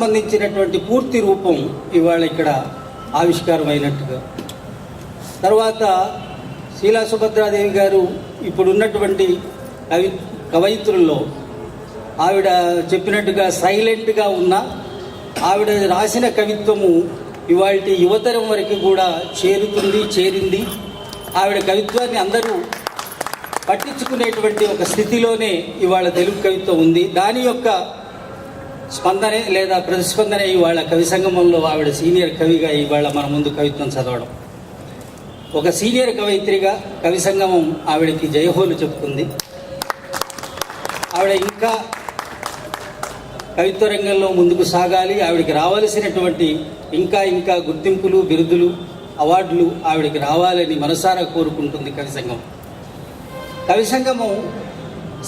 సంబంధించినటువంటి పూర్తి రూపం ఇవాళ ఇక్కడ ఆవిష్కారమైనట్టుగా. తర్వాత శీలా సుభద్రాదేవి గారు ఇప్పుడున్నటువంటి కవి కవయిత్రుల్లో ఆవిడ చెప్పినట్టుగా సైలెంట్గా ఉన్న ఆవిడ రాసిన కవిత్వము ఇవాళ యువతరం వరకు కూడా చేరుతుంది చేరింది. ఆవిడ కవిత్వాన్ని అందరూ పట్టించుకునేటువంటి ఒక స్థితిలోనే ఇవాళ తెలుగు కవిత్వం ఉంది. దాని యొక్క స్పందనే లేదా ప్రతిస్పందనే ఇవాళ కవి సంగమంలో ఆవిడ సీనియర్ కవిగా ఇవాళ మన ముందు కవిత్వం చదవడం. ఒక సీనియర్ కవయిత్రిగా కవి సంగమం ఆవిడకి జయహోలు చెప్తుంది ఆవిడ ఇంకా కవిత్వ రంగంలో ముందుకు సాగాలి. ఆవిడకి రావాల్సినటువంటి ఇంకా ఇంకా గుర్తింపులు బిరుదులు అవార్డులు ఆవిడకి రావాలని మనసారా కోరుకుంటుంది కవి సంగమం. కవి సంగమం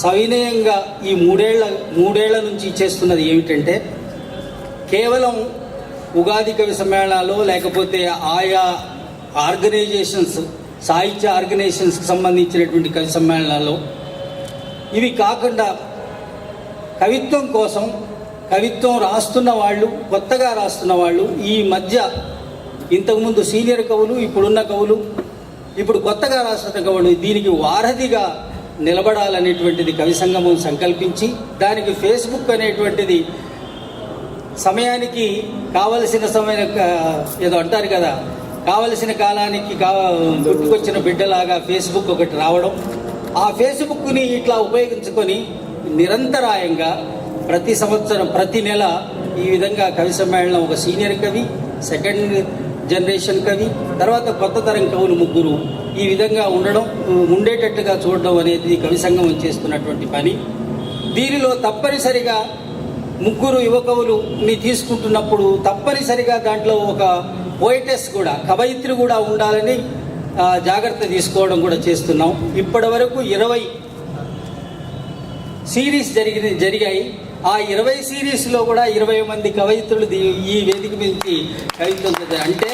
సవినయంగా ఈ మూడేళ్ళ మూడేళ్ళ నుంచి చేస్తున్నది ఏమిటంటే కేవలం ఉగాది కవి సమ్మేళనాలు లేకపోతే ఆయా ఆర్గనైజేషన్స్ సాహిత్య ఆర్గనైజేషన్స్కి సంబంధించినటువంటి కవి సమ్మేళనాల్లో ఇవి కాకుండా కవిత్వం కోసం కవిత్వం రాస్తున్న వాళ్ళు కొత్తగా రాస్తున్న వాళ్ళు ఈ మధ్య ఇంతకుముందు సీనియర్ కవులు ఇప్పుడున్న కవులు ఇప్పుడు కొత్తగా రాస్తున్న కవులు దీనికి వారధిగా నిలబడాలనేటువంటిది కవి సంగమం సంకల్పించి దానికి ఫేస్బుక్ అనేటువంటిది సమయానికి కావలసిన సమయం ఏదో అంటారు కదా కావలసిన కాలానికి కావ పుట్టుకొచ్చిన బిడ్డలాగా ఫేస్బుక్ ఒకటి రావడం ఆ ఫేస్బుక్ని ఇట్లా ఉపయోగించుకొని నిరంతరాయంగా ప్రతి సంవత్సరం ప్రతి నెల ఈ విధంగా కవి సమ్మేళనం ఒక సీనియర్ కవి సెకండ్ జనరేషన్ కవి తర్వాత కొత్త తరం కవులు ముగ్గురు ఈ విధంగా ఉండడం ఉండేటట్టుగా చూడడం అనేది కవి సంఘం చేస్తున్నటువంటి పని. దీనిలో తప్పనిసరిగా ముగ్గురు యువకవులుని తీసుకుంటున్నప్పుడు తప్పనిసరిగా దాంట్లో ఒక పోయిటెస్ కూడా కవయిత్రి కూడా ఉండాలని జాగ్రత్త తీసుకోవడం కూడా చేస్తున్నాం. ఇప్పటి వరకు ఇరవై సిరీస్ జరిగిన జరిగాయి. ఆ ఇరవై సిరీస్లో కూడా ఇరవై మంది కవయిత్రులు ఈ వేదిక నుంచి కవిత్వం అంటే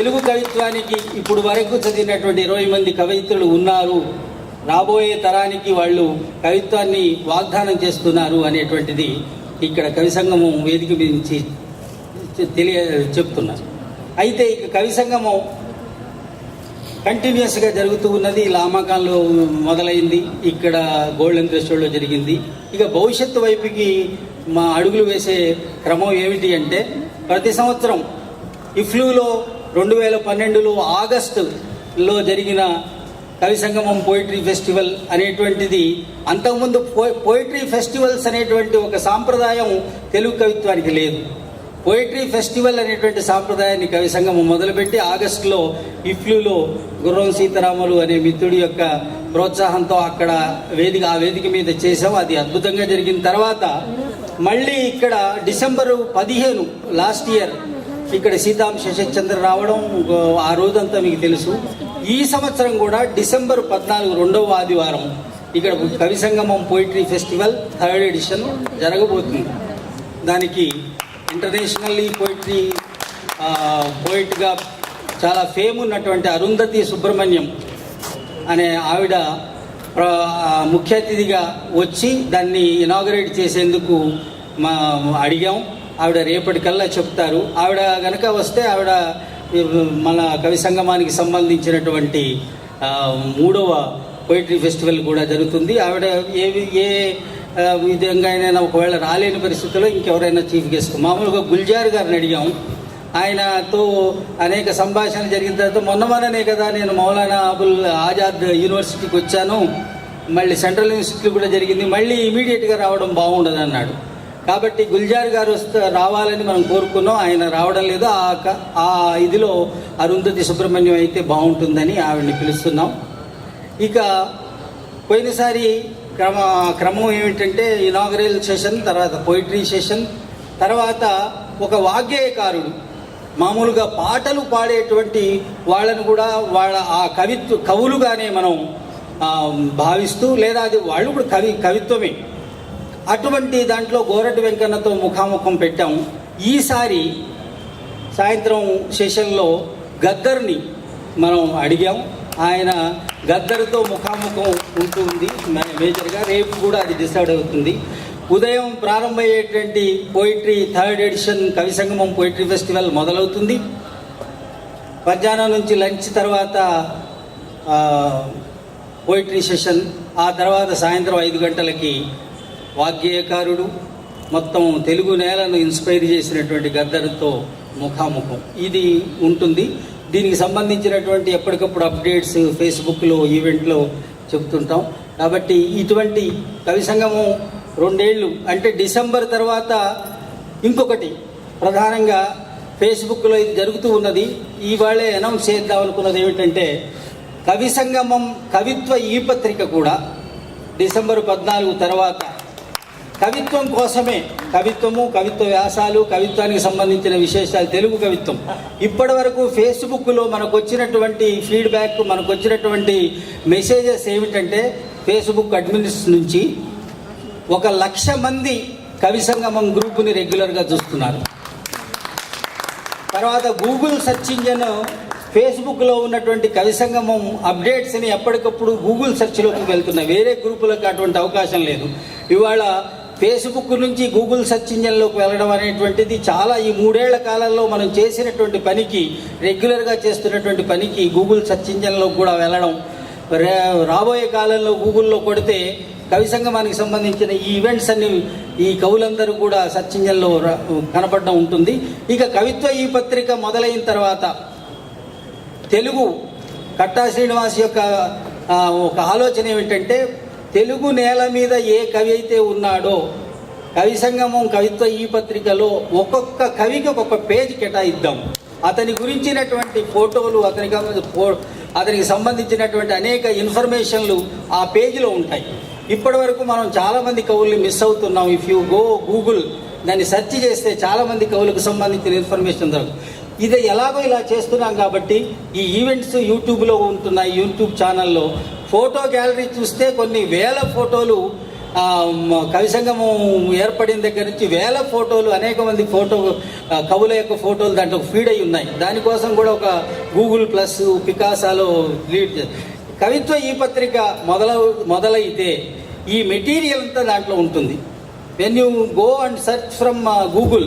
తెలుగు కవిత్వానికి ఇప్పుడు వరకు చదివినటువంటి ఇరవై మంది కవయిత్రులు ఉన్నారు. రాబోయే తరానికి వాళ్ళు కవిత్వాన్ని వాగ్దానం చేస్తున్నారు అనేటువంటిది ఇక్కడ కవి సంగమం వేదిక నుంచి తెలియ చెప్తున్నారు. అయితే ఇక కవి సంగమం కంటిన్యూస్గా జరుగుతూ ఉన్నది. లామాకాంలో మొదలైంది. ఇక్కడ గోల్డెన్ థ్రెషోల్డ్లో జరిగింది. ఇక భవిష్యత్తు వైపుకి మా అడుగులు వేసే క్రమం ఏమిటి అంటే ప్రతి సంవత్సరం ఇఫ్లూలో రెండు వేల పన్నెండులో ఆగస్టులో జరిగిన కవి సంగమం పోయిటరీ ఫెస్టివల్ అనేటువంటిది అంతకుముందు పో పోయిటరీ ఫెస్టివల్స్ అనేటువంటి ఒక సాంప్రదాయం తెలుగు కవిత్వానికి లేదు. పోయిటరీ ఫెస్టివల్ అనేటువంటి సాంప్రదాయాన్ని కవి సంగమం మొదలుపెట్టి ఆగస్టులో ఇఫ్లూలో గుర్రం సీతారాములు అనే మిత్రుడి యొక్క ప్రోత్సాహంతో అక్కడ వేదిక ఆ వేదిక మీద చేసాం అది అద్భుతంగా జరిగిన తర్వాత మళ్ళీ ఇక్కడ డిసెంబరు పదిహేను లాస్ట్ ఇయర్ ఇక్కడ సీతాం శశిచంద్ర రావడం ఆ రోజంతా మీకు తెలుసు. ఈ సంవత్సరం కూడా డిసెంబర్ పద్నాలుగు రెండవ ఆదివారం ఇక్కడ Kavi Sangamam poetry festival third edition జరగబోతుంది. దానికి ఇంటర్నేషనల్లీ పోయిటరీ పోయిట్గా చాలా ఫేమ్ ఉన్నటువంటి అరుంధతి సుబ్రహ్మణ్యం అనే ఆవిడ ముఖ్య అతిథిగా వచ్చి దాన్ని ఇనాగరేట్ చేసేందుకు మా అడిగాం. ఆవిడ రేపటికల్లా చెప్తారు. ఆవిడ గనక వస్తే ఆవిడ మన కవి సంగమానికి సంబంధించినటువంటి మూడవ పోయిటరీ ఫెస్టివల్ కూడా జరుగుతుంది. ఆవిడ ఏ ఏ విధంగా అయినా ఒకవేళ రాలేని పరిస్థితుల్లో ఇంకెవరైనా చీఫ్ గెస్ట్ మామూలుగా గుల్జార్ గారిని అడిగాం. ఆయనతో అనేక సంభాషణ జరిగిన తర్వాత మొన్న మొన్ననే కదా నేను మౌలానా అబుల్ ఆజాద్ యూనివర్సిటీకి వచ్చాను. మళ్ళీ సెంట్రల్ యూనివర్సిటీ కూడా జరిగింది. మళ్ళీ ఇమీడియట్గా రావడం బాగుండదు అన్నాడు కాబట్టి గుల్జార్ గారు వస్తే రావాలని మనం కోరుకున్నాం. ఆయన రావడం లేదు. ఆ క- ఆ ఇదిలో అరుంధతి సుబ్రహ్మణ్యం అయితే బాగుంటుందని ఆవిడని పిలుస్తున్నాం. ఇక పోయినసారి క్రమ క్రమం ఏమిటంటే ఇనాగరల్ సెషన్ తర్వాత పోయిటరీ సెషన్ తర్వాత ఒక వాగ్గేయకారుడు. మామూలుగా పాటలు పాడేటువంటి వాళ్ళను కూడా వాళ్ళ ఆ కవిత్వ కవులుగానే మనం భావిస్తూ లేదా అది వాళ్ళు కూడా కవి కవిత్వమే. అటువంటి దాంట్లో గోరటి వెంకన్నతో ముఖాముఖం పెట్టాం. ఈసారి సాయంత్రం సెషన్లో గద్దర్ని మనం అడిగాం. ఆయన గద్దర్తో ముఖాముఖం ఉంటుంది మే- మేజర్గా రేపు కూడా అది డిసైడ్ అవుతుంది. ఉదయం ప్రారంభమయ్యేటువంటి పోయిట్రీ థర్డ్ ఎడిషన్ కవి సంగమం పోయిట్రీ ఫెస్టివల్ మొదలవుతుంది. మధ్యాహ్నం నుంచి లంచ్ తర్వాత పోయిట్రీ సెషన్ ఆ తర్వాత సాయంత్రం ఐదు గంటలకి వాగ్గేయకారుడు. మొత్తం తెలుగు నేలను ఇన్స్పైర్ చేసినటువంటి గద్దరుతో ముఖాముఖం. ఇది ఉంటుంది. దీనికి సంబంధించినటువంటి ఎప్పటికప్పుడు అప్డేట్స్ ఫేస్బుక్లో ఈవెంట్లో చెప్తుంటాం. కాబట్టి ఇటువంటి కవి సంగమం రెండేళ్ళు అంటే డిసెంబర్ తర్వాత ఇంకొకటి ప్రధానంగా ఫేస్బుక్లో ఇది జరుగుతూ ఉన్నది. ఇవాళే అనౌన్స్ చేద్దాం అనుకున్నది ఏమిటంటే కవి సంగమం కవిత్వ ఈ పత్రిక కూడా డిసెంబర్ పద్నాలుగు తర్వాత కవిత్వం కోసమే. కవిత్వము కవిత్వ వ్యాసాలు కవిత్వానికి సంబంధించిన విశేషాలు తెలుగు కవిత్వం. ఇప్పటి వరకు ఫేస్బుక్లో మనకు వచ్చినటువంటి ఫీడ్బ్యాక్ మనకు వచ్చినటువంటి మెసేజెస్ ఏమిటంటే ఫేస్బుక్ అడ్మినిస్ నుంచి ఒక లక్ష మంది కవి సంగమం గ్రూపుని రెగ్యులర్గా చూస్తున్నారు. తర్వాత గూగుల్ సెర్చ్ ఇంజన్ ఫేస్బుక్లో ఉన్నటువంటి కవి సంగమం అప్డేట్స్ని ఎప్పటికప్పుడు గూగుల్ సెర్చ్లోకి వెళ్తున్నాయి వేరే గ్రూపులకు అటువంటి అవకాశం లేదు. ఇవాళ ఫేస్బుక్ నుంచి గూగుల్ సెర్చ్ ఇంజన్లోకి వెళ్ళడం అనేటువంటిది చాలా ఈ మూడేళ్ళ కాలంలో మనం చేసినటువంటి పనికి రెగ్యులర్గా చేస్తున్నటువంటి పనికి గూగుల్ సెర్చ్ ఇంజన్లోకి కూడా వెళ్ళడం. రే- రాబోయే కాలంలో గూగుల్లో కొడితే కవి సంగమానికి సంబంధించిన ఈ ఈవెంట్స్ అన్ని ఈ కవులందరూ కూడా సెర్చ్ ఇంజన్లో ర- కనపడడం ఉంటుంది. ఇక కవిత్వ ఈ పత్రిక మొదలైన తర్వాత తెలుగు కట్టా శ్రీనివాస్ యొక్క ఒక ఆలోచన ఏమిటంటే తెలుగు నేల మీద ఏ కవి అయితే ఉన్నాడో కవి సంగమం కవిత్వ ఈ పత్రికలో ఒక్కొక్క కవికి ఒక్కొక్క పేజ్ కేటాయిద్దాం. అతని గురించినటువంటి ఫోటోలు అతనికి ఫో- అతనికి సంబంధించినటువంటి అనేక ఇన్ఫర్మేషన్లు ఆ పేజీలో ఉంటాయి. ఇప్పటి వరకు మనం చాలామంది కవుల్ని మిస్ అవుతున్నాం. ఇఫ్ యూ గో గూగుల్ దాన్ని సెర్చ్ చేస్తే చాలామంది కవులకు సంబంధించిన ఇన్ఫర్మేషన్ దొరకదు ఇది ఎలాగో ఇలా చేస్తున్నాం కాబట్టి ఈ ఈవెంట్స్ యూట్యూబ్లో ఉంటున్నాయి యూట్యూబ్ ఛానల్లో. ఫోటో గ్యాలరీ చూస్తే కొన్ని వేల ఫోటోలు కవి సంగమం ఏర్పడిన దగ్గర నుంచి వేల ఫోటోలు అనేక మంది ఫోటో కవుల యొక్క ఫోటోలు దాంట్లో ఫీడ్ అయి ఉన్నాయి. దానికోసం కూడా ఒక గూగుల్ ప్లస్ పికాసాలో లీడ్ కవిత్వ ఈ పత్రిక మొదల మొదలైతే ఈ మెటీరియల్ అంతా దాంట్లో ఉంటుంది. When you go and search from Google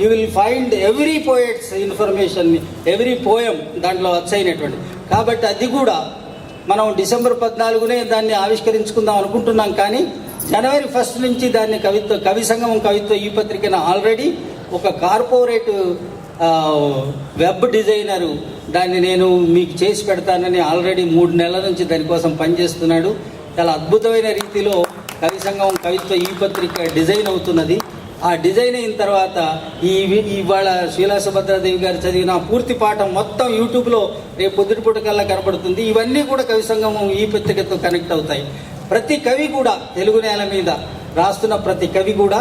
you will find every poets information every poem దాంట్లో వచ్చైనటువంటి కాబట్టి అది కూడా మనం డిసెంబర్ పద్నాలుగునే దాన్ని ఆవిష్కరించుకుందాం అనుకుంటున్నాం కానీ జనవరి ఫస్ట్ నుంచి దాన్ని కవిత్వ కవి సంగమం కవిత్వ ఈ పత్రికను ఆల్రెడీ ఒక కార్పొరేట్ వెబ్ డిజైనరు దాన్ని నేను మీకు చేసి పెడతానని ఆల్రెడీ మూడు నెలల నుంచి దానికోసం పనిచేస్తున్నాడు. చాలా అద్భుతమైన రీతిలో కవి సంఘం కవిత్వ ఈ పత్రిక డిజైన్ అవుతున్నది. ఆ డిజైన్ అయిన తర్వాత ఈ ఇవాళ శీలా సుభద్రాదేవి గారు చదివిన పూర్తి పాఠం మొత్తం యూట్యూబ్లో రేపు పొద్దుటిపూట కల్లా కనపడుతుంది. ఇవన్నీ కూడా కవి సంగమం ఈ పత్రికతో కనెక్ట్ అవుతాయి. ప్రతి కవి కూడా తెలుగు నేల మీద రాస్తున్న ప్రతి కవి కూడా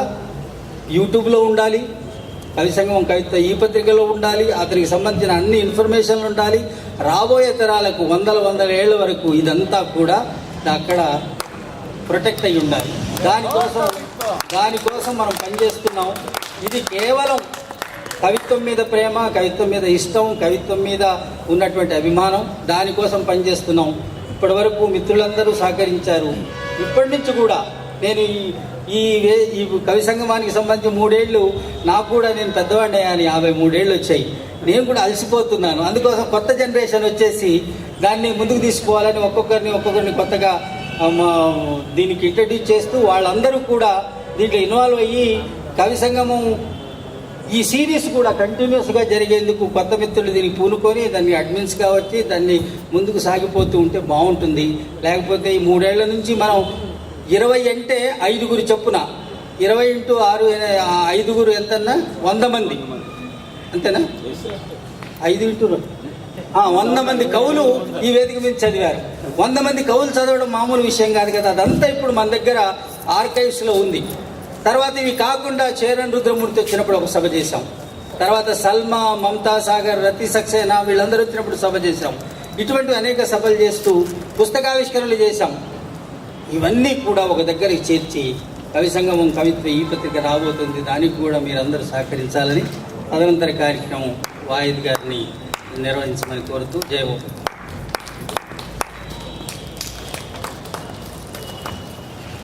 యూట్యూబ్లో ఉండాలి కవి సంగమం కవిత్వ ఈ పత్రికలో ఉండాలి అతనికి సంబంధించిన అన్ని ఇన్ఫర్మేషన్లు ఉండాలి. రాబోయే తరాలకు వందల వందల ఏళ్ళ వరకు ఇదంతా కూడా అక్కడ ప్రొటెక్ట్ అయి ఉండాలి. దానికోసం దానికోసం మనం పనిచేస్తున్నాం ఇది కేవలం కవిత్వం మీద ప్రేమ కవిత్వం మీద ఇష్టం కవిత్వం మీద ఉన్నటువంటి అభిమానం దానికోసం పనిచేస్తున్నాం ఇప్పటి వరకు మిత్రులందరూ సహకరించారు. ఇప్పటి నుంచి కూడా నేను ఈ- ఈ వే- ఈ కవి సంగమానికి సంబంధించి మూడేళ్ళు నాకు కూడా నేను పెద్దవాడిని అయ్యాను. యాభై మూడేళ్ళు వచ్చాయి. నేను కూడా అలసిపోతున్నాను. అందుకోసం కొత్త జనరేషన్ వచ్చేసి దాన్ని ముందుకు తీసుకోవాలని ఒక్కొక్కరిని ఒక్కొక్కరిని కొత్తగా దీనికి ఇంట్రడ్యూస్ చేస్తూ వాళ్ళందరూ కూడా దీంట్లో ఇన్వాల్వ్ అయ్యి కవి సంగమం ఈ సిరీస్ కూడా కంటిన్యూస్గా జరిగేందుకు కొత్త మిత్రులు దీనికి పూనుకొని దాన్ని అడ్మిన్స్గా వచ్చి దాన్ని ముందుకు సాగిపోతూ ఉంటే బాగుంటుంది. లేకపోతే ఈ మూడేళ్ళ నుంచి మనం ఇరవై అంటే ఐదుగురు చొప్పున ఇరవై ఇంటూ ఆరు ఐదుగురు ఎంతన్నా? వంద మంది. అంతేనా? ఐదు ఇంటూ వంద మంది కవులు ఈ వేదిక మీద చదివారు. వంద మంది కవులు చదవడం మామూలు విషయం కాదు కదా. అదంతా ఇప్పుడు మన దగ్గర ఆర్కైవ్స్లో ఉంది. తర్వాత ఇవి కాకుండా చేరన్ రుద్రమూర్తి వచ్చినప్పుడు ఒక సభ చేశాం. తర్వాత సల్మా మమతా సాగర్ రతి సక్సేనా వీళ్ళందరూ వచ్చినప్పుడు సభ చేశాం. ఇటువంటి అనేక సభలు చేస్తూ పుస్తకావిష్కరణలు చేశాం. ఇవన్నీ కూడా ఒక దగ్గరికి చేర్చి కవి సంగమం కవిత్వ ఈ పత్రిక రాబోతుంది. దానికి కూడా మీరందరూ సహకరించాలని తదనంతర కార్యక్రమం వాయిద్ గారిని నిర్వహించమని కోరుతూ జయ